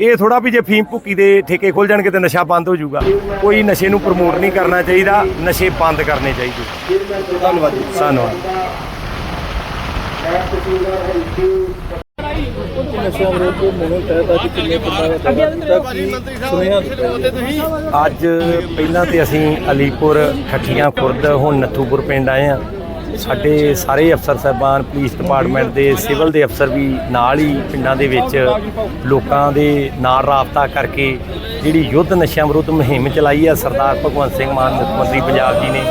ਇਹ ਥੋੜਾ ਵੀ ਜੇ ਫੀਮ ਭੁੱਕੀ ਦੇ ਠੇਕੇ ਖੁੱਲ ਜਾਣਗੇ ਤੇ ਨਸ਼ਾ ਬੰਦ ਹੋ ਜਾਊਗਾ। ਕੋਈ ਨਸ਼ੇ ਨੂੰ ਪ੍ਰਮੋਟ ਨਹੀਂ ਕਰਨਾ ਚਾਹੀਦਾ ਨਸ਼ੇ ਬੰਦ ਕਰਨੇ ਚਾਹੀਦੇ। ਧੰਨਵਾਦ ਜੀ। ਧੰਨਵਾਦ। ਅੱਜ ਪਹਿਲਾਂ ਤੇ ਅਸੀਂ ਅਲੀਪੁਰ ਠੱਠੀਆਂ ਖੁਰਦ ਹੁਣ ਨੱਥੂਪੁਰ ਪਿੰਡ ਆਏ ਆ ਸਾਡੇ ਸਾਰੇ ਅਫਸਰ ਸਾਹਿਬਾਨ, ਪੁਲਿਸ ਡਿਪਾਰਟਮੈਂਟ ਦੇ ਸਿਵਲ ਦੇ ਅਫਸਰ ਵੀ ਨਾਲ ਹੀ ਪਿੰਡਾਂ ਦੇ ਵਿੱਚ ਲੋਕਾਂ ਦੇ ਨਾਲ ਰਾਬਤਾ ਕਰਕੇ ਜਿਹੜੀ ਯੁੱਧ ਨਸ਼ਿਆਂ ਵਿਰੁੱਧ ਮੁਹਿੰਮ ਚਲਾਈ ਹੈ ਸਰਦਾਰ ਭਗਵੰਤ ਸਿੰਘ ਮਾਨ, ਮੁੱਖ ਮੰਤਰੀ ਪੰਜਾਬ ਜੀ ਨੇ,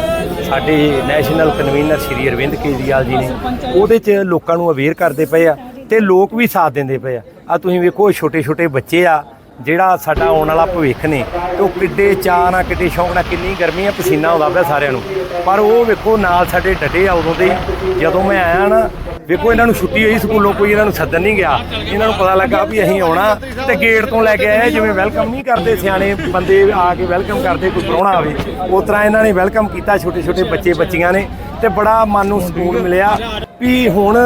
ਸਾਡੇ ਨੈਸ਼ਨਲ ਕਨਵੀਨਰ ਸ਼੍ਰੀ ਅਰਵਿੰਦ ਕੇਜਰੀਵਾਲ ਜੀ ਨੇ, ਉਹਦੇ 'ਚ ਲੋਕਾਂ ਨੂੰ ਅਵੇਅਰ ਕਰਦੇ ਪਏ ਆ ਤੇ ਲੋਕ ਵੀ ਸਾਥ ਦਿੰਦੇ ਪਏ ਆ। ਆ ਤੁਸੀਂ ਵੇਖੋ ਛੋਟੇ ਛੋਟੇ ਬੱਚੇ ਆ ਜਿਹੜਾ ਸਾਡਾ ਆਉਣ ਵਾਲਾ ਭਵਿੱਖ ਨੇ, ਤੇ ਉਹ ਕਿੱਡੇ ਚਾਅ ਨਾਲ, ਕਿੱਡੇ ਸ਼ੌਂਕ ਨਾਲ, ਕਿੰਨੀ ਗਰਮੀ ਆ, ਪਸੀਨਾ ਆਉਂਦਾ ਪਿਆ ਸਾਰਿਆਂ ਨੂੰ। ਪਰ ਉਹ ਵੇਖੋ, ਨਾਲ ਸਾਡੇ ਡਟੇ ਆ ਉਦੋਂ ਦੇ, ਜਦੋਂ ਮੈਂ ਆਇਆ ਨਾ, ਵੇਖੋ ਇਹਨਾਂ ਨੂੰ ਛੁੱਟੀ ਹੋਈ ਸਕੂਲੋਂ, ਕੋਈ ਇਹਨਾਂ ਨੂੰ ਸੱਦਣ ਨਹੀਂ ਗਿਆ। ਇਹਨਾਂ ਨੂੰ ਪਤਾ ਲੱਗਾ ਵੀ ਅਸੀਂ ਆਉਣਾ, ਤੇ ਗੇਟ ਤੋਂ ਲੈ ਕੇ ਆਏ, ਜਿਵੇਂ ਵੈਲਕਮ ਨਹੀਂ ਕਰਦੇ ਸਿਆਣੇ, ਬੰਦੇ ਆ ਕੇ ਵੈਲਕਮ ਕਰਦੇ, ਕੋਈ ਪ੍ਰਾਹੁਣਾ ਆਵੇ। ਉਸ ਤਰ੍ਹਾਂ ਇਹਨਾਂ ਨੇ ਵੈਲਕਮ ਕੀਤਾ ਛੋਟੇ ਛੋਟੇ ਬੱਚੇ ਬੱਚੀਆਂ ਨੇ, ਤੇ ਬੜਾ ਮਨ ਨੂੰ ਸਕੂਨ ਮਿਲਿਆ ਵੀ ਹੁਣ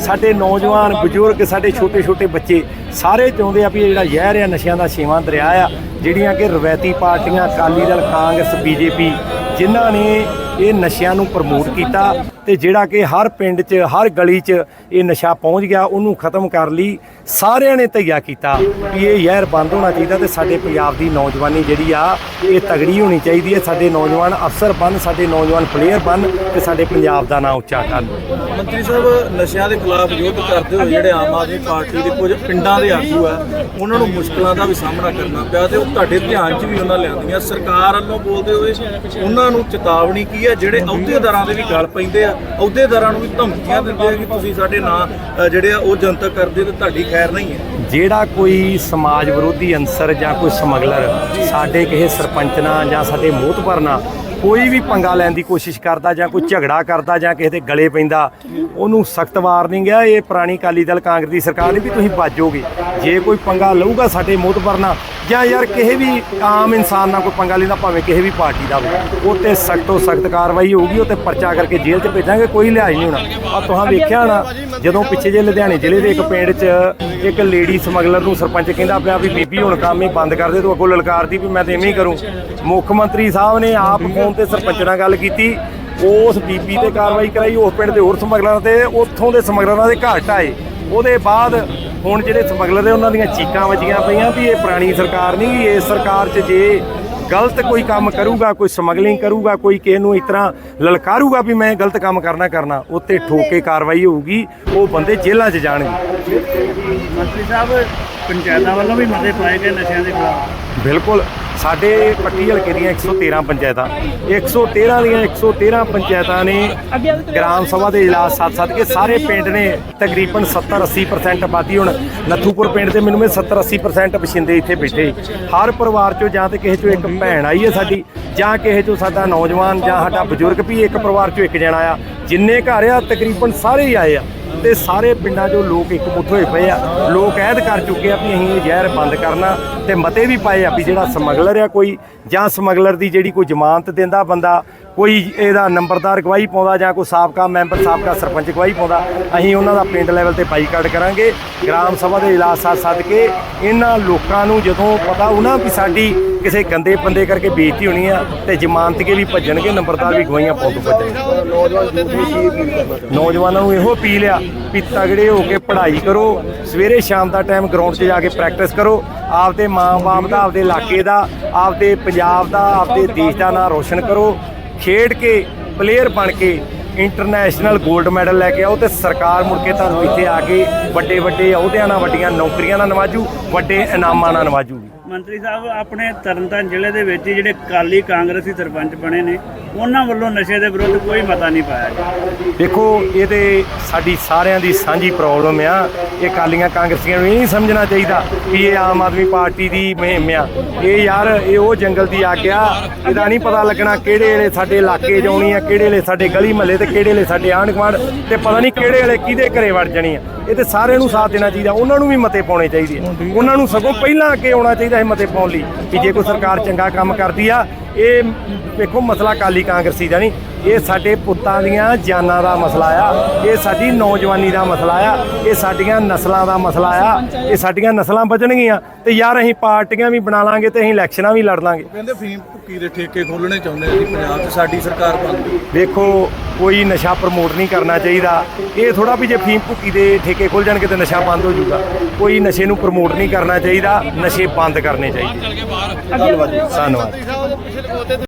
ਸਾਡੇ ਨੌਜਵਾਨ ਬਜ਼ੁਰਗ, ਸਾਡੇ ਛੋਟੇ ਛੋਟੇ ਬੱਚੇ ਸਾਰੇ ਚਾਹੁੰਦੇ ਆ ਵੀ ਇਹ ਜਿਹੜਾ ਜ਼ਹਿਰ ਆ, ਨਸ਼ਿਆਂ ਦਾ ਛੇਵਾਂ ਦਰਿਆ ਆ, ਜਿਹੜੀਆਂ ਕਿ ਰਵਾਇਤੀ ਪਾਰਟੀਆਂ ਅਕਾਲੀ ਦਲ, ਕਾਂਗਰਸ, ਬੀਜੇਪੀ ਜਿਨ੍ਹਾਂ ਨੇ ਇਹ ਨਸ਼ਿਆਂ ਨੂੰ ਪ੍ਰਮੋਟ ਕੀਤਾ ਤੇ ਜਿਹੜਾ ਕਿ ਹਰ ਪਿੰਡ 'ਚ, ਹਰ ਗਲੀ 'ਚ ਇਹ ਨਸ਼ਾ ਪਹੁੰਚ ਗਿਆ, ਉਹਨੂੰ ਖਤਮ ਕਰ ਲਈ। ਸਾਰਿਆਂ ਨੇ ਧਈਆ ਕੀਤਾ ਵੀ ਇਹ ਜ਼ਹਿਰ ਬੰਦ ਹੋਣਾ ਚਾਹੀਦਾ ਤੇ ਸਾਡੇ ਪੰਜਾਬ ਦੀ ਨੌਜਵਾਨੀ ਜਿਹੜੀ ਆ, ਇਹ ਤਗੜੀ ਹੋਣੀ ਚਾਹੀਦੀ ਹੈ। ਸਾਡੇ ਨੌਜਵਾਨ ਅਫਸਰ ਬਣ, ਸਾਡੇ ਨੌਜਵਾਨ ਪਲੇਅਰ ਬਣ ਤੇ ਸਾਡੇ ਪੰਜਾਬ ਦਾ ਨਾਂ ਉੱਚਾ ਕਰਨ। ਮੰਤਰੀ ਸਾਹਿਬ, ਨਸ਼ਿਆਂ ਦੇ ਖਿਲਾਫ ਯੁੱਧ ਕਰਦੇ ਹੋਏ ਜਿਹੜੇ ਆਮ ਆਦਮੀ ਪਾਰਟੀ ਦੇ ਕੁਝ ਪਿੰਡਾਂ ਦੇ ਆਗੂ ਆ, ਉਹਨਾਂ ਨੂੰ ਮੁਸ਼ਕਲਾਂ ਦਾ ਵੀ ਸਾਹਮਣਾ ਕਰਨਾ ਪਿਆ ਤੇ ਉਹ ਤੁਹਾਡੇ ਧਿਆਨ 'ਚ ਵੀ ਉਹਨਾਂ ਲਿਆਂਦੀਆਂ ਸਰਕਾਰ ਵੱਲੋਂ ਬੋਲਦੇ ਹੋਏ ਉਹਨਾਂ ਨੂੰ ਚੇਤਾਵਨੀ ਕੀ ਹੈ ਜਿਹੜੇ ਅਹੁਦੇਦਾਰਾਂ ਦੇ ਵੀ ਗੱਲ ਪੈਂਦੇ ਆ ਅਹੁਦੇਦਾਰਾਂ ਨੂੰ ਵੀ ਧਮਕੀਆਂ ਦਿੰਦੇ ਆ ਕਿ ਤੁਸੀਂ ਸਾਡੇ ਨਾਂ ਜਿਹੜੇ ਆ, ਉਹ ਜਨਤਕ ਕਰਦੇ ਤੇ ਤੁਹਾਡੀ ਖੈਰ ਨਹੀਂ ਹੈ। ਜਿਹੜਾ ਕੋਈ ਸਮਾਜ ਵਿਰੋਧੀ ਅੰਸਰ ਜਾਂ ਕੋਈ ਸਮਗਲਰ ਸਾਡੇ ਕਿਸੇ ਸਰਪੰਚ ਨਾਲ ਜਾਂ ਸਾਡੇ ਮੋਹਤਬਰ ਨਾਲ ਕੋਈ ਵੀ ਪੰਗਾ ਲੈਣ ਦੀ ਕੋਸ਼ਿਸ਼ ਕਰਦਾ ਜਾਂ ਕੋਈ ਝਗੜਾ ਕਰਦਾ ਜਾਂ ਕਿਸੇ ਦੇ ਗਲੇ ਪੈਂਦਾ, ਉਹਨੂੰ ਸਖਤ ਵਾਰਨਿੰਗ ਹੈ ਇਹ ਪੁਰਾਣੀ ਅਕਾਲੀ ਦਲ ਕਾਂਗਰਸ ਦੀ ਸਰਕਾਰ ਨੇ ਵੀ ਤੁਸੀਂ ਬਾਜੋਗੇ। ਜੇ ਕੋਈ ਪੰਗਾ ਲਊਗਾ ਸਾਡੇ ਮੋਹਤਬਰ ਨਾਲ ਜਾਂ ਯਾਰ, ਕਿਸੇ ਵੀ ਆਮ ਇਨਸਾਨ ਨਾਲ ਕੋਈ ਪੰਗਾ ਲੈਂਦਾ, ਭਾਵੇਂ ਕਿਸੇ ਵੀ ਪਾਰਟੀ ਦਾ ਹੋਵੇ, ਉਹ ਤੇ ਸਖਤ ਸਖਤ ਕਾਰਵਾਈ ਹੋਊਗੀ, ਉਹ ਤੇ ਪਰਚਾ ਕਰਕੇ ਜੇਲ੍ਹ 'ਚ ਭੇਜਾਂਗੇ, ਕੋਈ ਲਿਹਾਜ਼ ਨਹੀਂ ਹੋਣਾ। ਆ ਤੁਹਾਂ ਵੇਖਿਆ ਨਾ ਜਦੋਂ ਪਿੱਛੇ ਜੇ ਲੁਧਿਆਣੇ ਜ਼ਿਲ੍ਹੇ ਦੇ ਇੱਕ ਪਿੰਡ 'ਚ ਇੱਕ ਲੇਡੀ ਸਮਗਲਰ ਨੂੰ ਸਰਪੰਚ ਕਹਿੰਦਾ ਪਿਆ ਵੀ ਬੀਬੀ, ਹੁਣ ਕੰਮ ਹੀ ਬੰਦ ਕਰ ਦੇ, ਤੂੰ ਅੱਗੋਂ ਲਲਕਾਰਦੀ ਵੀ ਮੈਂ ਤੇ ਐਵੇਂ ਹੀ ਕਰੂੰ। ਮੁੱਖ ਮੰਤਰੀ ਸਾਹਿਬ ਨੇ ਆਪ ਫੋਨ ਤੇ ਸਰਪੰਚ ਨਾਲ ਗੱਲ ਕੀਤੀ, ਉਸ ਬੀਬੀ ਤੇ ਕਾਰਵਾਈ ਕਰਾਈ, ਉਸ ਪਿੰਡ ਦੇ ਹੋਰ ਸਮਗਲਰਾਂ ਤੇ, ਉੱਥੋਂ ਦੇ ਸਮਗਲਰਾਂ ਦੇ ਘਾਟ ਆਏ ਉਹਦੇ ਬਾਅਦ ਹੁਣ ਜਿਹੜੇ ਸਮਗਲਰ ਨੇ ਉਹਨਾਂ ਦੀਆਂ ਚੀਕਾਂ ਵੱਜੀਆਂ ਪਈਆਂ ਵੀ ਇਹ ਪੁਰਾਣੀ ਸਰਕਾਰ ਨਹੀਂ ਇਹ ਸਰਕਾਰ 'ਚ ਜੇ ਗਲਤ ਕੋਈ ਕੰਮ ਕਰੂਗਾ ਕੋਈ ਸਮਗਲਿੰਗ ਕਰੂਗਾ ਕੋਈ ਕਿਸੇ ਨੂੰ ਇਸ ਤਰ੍ਹਾਂ ਲਲਕਾਰੂਗਾ ਵੀ ਮੈਂ ਗਲਤ ਕੰਮ ਕਰਨਾ ਕਰਨਾ ਉੱਤੇ ਠੋਕੇ ਕਾਰਵਾਈ ਹੋਊਗੀ ਉਹ ਬੰਦੇ ਜੇਲ੍ਹਾਂ 'ਚ ਜਾਣਗੇ। ਮੰਤਰੀ ਸਾਹਿਬ ਪੰਚਾਇਤਾਂ ਵੱਲੋਂ ਵੀ ਮਤੇ ਪਾਏ ਗਏ ਨਸ਼ਿਆਂ ਦੇ ਖਿਲਾਫ। ਬਿਲਕੁਲ। ਸਾਡੇ ਪੱਟੀ ਹਲਕੇ ਦੀਆਂ 113 ਪੰਚਾਇਤਾਂ 113 ਦੀਆਂ 113 ਪੰਚਾਇਤਾਂ ਨੇ ਗ੍ਰਾਮ ਸਭਾ ਦੇ ਇਜਲਾਸ ਸੱਦ ਸੱਦ ਕੇ ਸਾਰੇ ਪਿੰਡ ਨੇ ਤਕਰੀਬਨ 70 80% ਆਬਾਦੀ। ਹੁਣ ਨੱਥੂਪੁਰ ਪਿੰਡ ਦੇ ਮੈਨੂੰ ਮੈਂ 70 80% ਬਸ਼ਿੰਦੇ ਇੱਥੇ ਬੈਠੇ। ਹਰ ਪਰਿਵਾਰ ਚੋਂ ਜਾਂ ਤੇ ਕਿਸੇ ਚੋਂ ਇੱਕ ਭੈਣ ਆਈ ਹੈ ਸਾਡੀ, ਜਾਂ ਕਿਸੇ ਚੋਂ ਸਾਡਾ ਨੌਜਵਾਨ ਜਾਂ ਸਾਡਾ ਬਜ਼ੁਰਗ ਵੀ ਇੱਕ ਪਰਿਵਾਰ ਚੋਂ ਇੱਕ ਜਣਾ ਆ, ਜਿੰਨੇ ਘਰ ਆ ਤਕਰੀਬਨ ਸਾਰੇ ਹੀ ਆਏ ਆ। ਤੇ ਸਾਰੇ ਪਿੰਡਾਂ 'ਚੋਂ ਲੋਕ ਇਕਮੁੱਠ ਹੋਏ ਪਏ ਆ। ਲੋਕ ਐਦ ਕਰ ਚੁੱਕੇ ਆ ਵੀ ਅਸੀਂ ਇਹ ਜ਼ਹਿਰ ਬੰਦ ਕਰਨਾ ਤੇ ਮਤੇ ਵੀ ਪਾਏ ਆ ਵੀ ਜਿਹੜਾ ਸਮਗਲਰ ਆ ਕੋਈ ਜਾਂ ਸਮਗਲਰ ਦੀ ਜਿਹੜੀ ਕੋਈ ਜ਼ਮਾਨਤ ਦਿੰਦਾ ਬੰਦਾ ਕੋਈ ਇਹਦਾ ਨੰਬਰਦਾਰ ਗਵਾਹੀ ਪਾਉਂਦਾ ਜਾਂ ਕੋਈ ਸਾਬਕਾ ਮੈਂਬਰ, ਸਾਬਕਾ ਸਰਪੰਚ ਗਵਾਹੀ ਪਾਉਂਦਾ, ਅਸੀਂ ਉਹਨਾਂ ਦਾ ਪਿੰਡ ਲੈਵਲ ਤੇ ਬਾਈਕਾਟ ਕਰਾਂਗੇ। ਗ੍ਰਾਮ ਸਭਾ ਦੇ ਇਜਲਾਸ ਸੱਦ ਸੱਦ ਕੇ ਇਹਨਾਂ ਲੋਕਾਂ ਨੂੰ ਜਦੋਂ ਪਤਾ ਉਹਨਾਂ ਵੀ ਸਾਡੀ ਕਿਸੇ ਗੰਦੇ ਬੰਦੇ ਕਰਕੇ ਬੇਇੱਜ਼ਤੀ ਹੋਣੀ ਆ, ਤੇ ਜ਼ਮਾਨਤ ਕੇ ਵੀ ਭੱਜਣਗੇ, ਨੰਬਰਦਾਰ ਵੀ ਗਵਾਹੀਆਂ ਪਾਉਣ ਤੋਂ ਭੱਜਣਗੇ। ਨੌਜਵਾਨਾਂ ਨੂੰ ਇਹੋ ਅਪੀਲ ਆ ਵੀ ਤਗੜੇ ਹੋ ਕੇ ਪੜ੍ਹਾਈ ਕਰੋ, ਸਵੇਰੇ ਸ਼ਾਮ ਦਾ ਟਾਈਮ ਗਰਾਊਂਡ 'ਚ ਜਾ ਕੇ ਪ੍ਰੈਕਟਿਸ ਕਰੋ, ਆਪਦੇ ਮਾਂ-ਬਾਪ ਦਾ, ਆਪਦੇ ਇਲਾਕੇ ਦਾ, ਆਪਦੇ ਪੰਜਾਬ ਦਾ, ਆਪਦੇ ਦੇਸ਼ ਦਾ ਨਾਂ ਰੋਸ਼ਨ ਕਰੋ ਖੇਡ ਕੇ ਪਲੇਅਰ ਬਣ ਕੇ ਇੰਟਰਨੈਸ਼ਨਲ 골ਡ ਮੈਡਲ ਲੈ ਕੇ ਆਓ ਤੇ ਸਰਕਾਰ ਮੁੜ ਕੇ ਤੁਹਾਨੂੰ ਇੱਥੇ ਆ ਕੇ ਵੱਡੇ ਵੱਡੇ ਅਹੁਦਿਆਂ ਨਾਲ ਵੱਡੀਆਂ ਨੌਕਰੀਆਂ ਨਾਲ ਨਵਾਜੂ ਵੱਡੇ ਇਨਾਮਾਂ ਨਾਲ ਨਵਾਜੂਗੀ ਮੰਤਰੀ ਸਾਹਿਬ ਆਪਣੇ ਤਰਨਤਾਰਨ ਜ਼ਿਲ੍ਹੇ ਦੇ ਵਿੱਚ ਜਿਹੜੇ ਕਾਲੀ ਕਾਂਗਰਸੀ ਸਰਪੰਚ ਬਣੇ ਨੇ ਉਹਨਾਂ ਵੱਲੋਂ ਨਸ਼ੇ ਦੇ ਵਿਰੁੱਧ ਕੋਈ ਮਤਾ ਨਹੀਂ ਪਾਇਆ ਗਿਆ। ਦੇਖੋ ਇਹ ਤੇ ਸਾਡੀ ਸਾਰਿਆਂ ਦੀ ਸਾਂਝੀ ਪ੍ਰੋਬਲਮ ਆ। ਇਹ ਕਾਲੀਆਂ ਕਾਂਗਰਸੀਆਂ ਨੂੰ ਇਹ ਨਹੀਂ ਸਮਝਣਾ ਚਾਹੀਦਾ ਕਿ ਇਹ ਆਮ ਆਦਮੀ ਪਾਰਟੀ ਦੀ ਮੁਹਿੰਮ ਆ। ਇਹ ਯਾਰ ਇਹ ਉਹ ਜੰਗਲ ਦੀ ਆਗਿਆ ਇਹਦਾ ਨਹੀਂ ਪਤਾ ਲੱਗਣਾ ਕਿਹੜੇ ਵੇਲੇ ਸਾਡੇ ਇਲਾਕੇ 'ਚ ਆਉਣੀ ਆ ਕਿਹੜੇ ਵੇਲੇ ਸਾਡੇ ਗਲੀ ਮਹੱਲੇ ਤੇ ਕਿਹੜੇ ਵੇਲੇ ਸਾਡੇ ਆਂਢ ਗੁਆਂਢ ਤੇ ਪਤਾ ਨਹੀਂ ਕਿਹੜੇ ਵੇਲੇ ਕਿਹਦੇ ਘਰੇ ਵੜ ਜਾਣੀ ਆ। ਇਹ ਤੇ ਸਾਰਿਆਂ ਨੂੰ ਸਾਥ ਦੇਣਾ ਚਾਹੀਦਾ ਉਹਨਾਂ ਨੂੰ ਵੀ ਮਤੇ ਪਾਉਣੇ ਚਾਹੀਦੇ ਆ। ਉਹਨਾਂ ਨੂੰ ਸਗੋਂ ਪਹਿਲਾਂ ਅੱਗੇ ਆਉਣਾ ਚਾਹੀਦਾ ਹੈ ਮਤੇ ਪਾਉਣ ਲਈ ਕਿ ਜੇ ਕੋਈ ਸਰਕਾਰ ਚੰਗਾ ਕੰਮ ਕਰਦੀ ਆ ਇਹ ਵੇਖੋ ਮਸਲਾ ਕਾਲੀ ਕਾਂਗਰਸੀ ਦਾ ਨਹੀਂ ਇਹ ਸਾਡੇ ਪੁੱਤਾਂ ਦੀਆਂ ਜਾਨਾਂ ਦਾ ਮਸਲਾ ਆ ਇਹ ਸਾਡੀ ਨੌਜਵਾਨੀ ਦਾ ਮਸਲਾ ਆ ਇਹ ਸਾਡੀਆਂ ਨਸਲਾਂ ਦਾ ਮਸਲਾ ਆ ਇਹ ਸਾਡੀਆਂ ਨਸਲਾਂ ਬਚਣਗੀਆਂ ਤੇ ਯਾਰ ਅਸੀਂ ਪਾਰਟੀਆਂ ਵੀ ਬਣਾ ਲਾਂਗੇ ਤੇ ਅਸੀਂ ਇਲੈਕਸ਼ਨਾਂ ਵੀ ਲੜ ਲਾਂਗੇ। ਕਹਿੰਦੇ ਫੀਮ ਭੁੱਕੀ ਦੇ ਠੇਕੇ ਖੋਲਣੇ ਚਾਹੁੰਦੇ ਆ ਜੀ ਪੰਜਾਬ 'ਚ ਸਾਡੀ ਸਰਕਾਰ ਬੰਦ ਵੇਖੋ ਕੋਈ ਨਸ਼ਾ ਪ੍ਰਮੋਟ ਨਹੀਂ ਕਰਨਾ ਚਾਹੀਦਾ ਇਹ ਥੋੜਾ ਵੀ ਜੇ ਫੀਮ ਭੁੱਕੀ ਦੇ ਠੇਕੇ ਖੁੱਲ ਜਾਣਗੇ ਤੇ ਨਸ਼ਾ ਬੰਦ ਹੋ ਜਾਊਗਾ ਕੋਈ ਨਸ਼ੇ ਨੂੰ ਪ੍ਰਮੋਟ ਨਹੀਂ ਕਰਨਾ ਚਾਹੀਦਾ ਨਸ਼ੇ ਬੰਦ ਕਰਨੇ ਚਾਹੀਦੇ ਧੰਨਵਾਦ ਧੰਨਵਾਦ